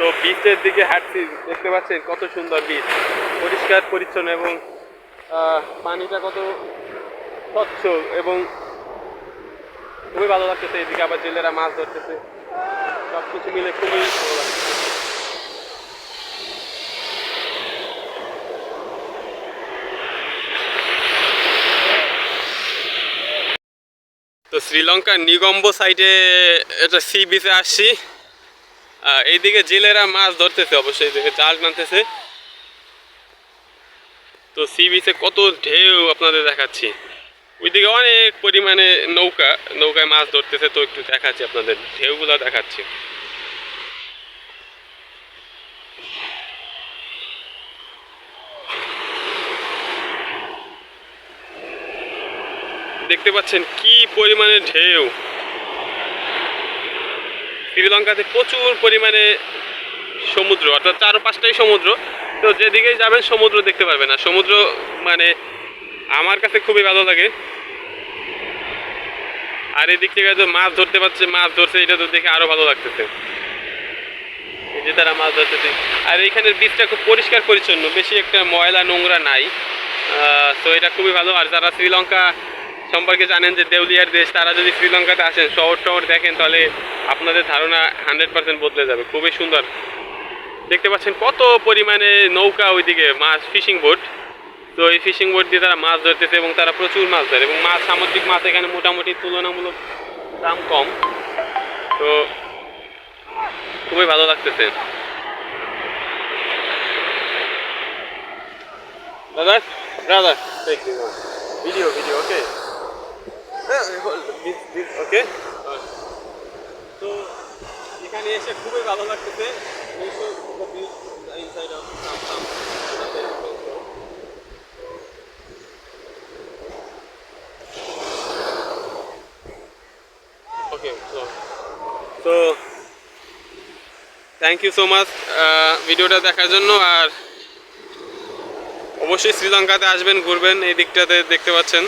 তো বিচের দিকে হাঁটছি। দেখতে পাচ্ছেন কত সুন্দর বিচ পরিষ্কার, পরিচ্ছন্ন এবং পানিটা কত স্বচ্ছ এবং খুবই ভালো লাগতেছে। এদিকে আবার জেলেরা মাছ ধরতেছে। সব কিছু মিলে খুবই ভালো লাগছে তো শ্রীলঙ্কার নিগম্ব সাইডে এটা সি বিচে আসছি। এইদিকে জেলেরা মাছ ধরতেছে, অবশ্যই এইদিকে জাল টানতেছে। তো সি বিচে কত ঢেউ আপনাদের দেখাচ্ছি। ওইদিকে অনেক পরিমাণে নৌকা, নৌকায় মাছ ধরতেছে, তো একটু দেখাচ্ছি আপনাদের, ঢেউগুলো দেখাচ্ছি। দেখতে পাচ্ছেন কি পরিমাণে ঢেউ। শ্রীলঙ্কাতে প্রচুর পরিমাণে সমুদ্র, অর্থাৎ চার পাঁচটাই সমুদ্র। তো যেদিকেই যাবেন সমুদ্র দেখতে পারবেন আর সমুদ্র মানে আমার কাছে খুবই ভালো লাগে। আর এদিক থেকে তো মাছ ধরতে পারছে, মাছ ধরছে, এটা তো দেখে আরও ভালো লাগতেছে। এই যে তারা মাছ ধরতেছে। আর এইখানের বীজটা খুব পরিষ্কার পরিচ্ছন্ন বেশি একটা ময়লা নোংরা নাই। তো এটা খুবই ভালো। আর যারা শ্রীলঙ্কা সম্পর্কে জানেন যে দেউলিয়ার দেশ, তারা যদি শ্রীলঙ্কাতে আসেন, শহর টহর দেখেন, তাহলে আপনাদের ধারণা হান্ড্রেড পার্সেন্ট বদলে যাবে। খুবই সুন্দর। দেখতে পাচ্ছেন কত পরিমাণে নৌকা ওইদিকে, মাছ ফিশিং বোট তো এই ফিশিং বোট দিয়ে তারা মাছ ধরতেছে এবং তারা প্রচুর মাছ ধরে। এবং মাছ, সামুদ্রিক মাছ এখানে মোটামুটি তুলনামূলক দাম কম। তো খুবই ভালো লাগতেছে। দাদা দাদা ভিডিও ভিডিও ওকে ওকে তো এখানে এসে খুবই ভালো লাগতেছে। ইনসাইড অফ ওকে তো থ্যাংক ইউ সো মাচ ভিডিওটা দেখার জন্য, আর অবশ্যই শ্রীলঙ্কাতে আসবেন, ঘুরবেন, এই দিকটাতে দেখতে পাচ্ছেন।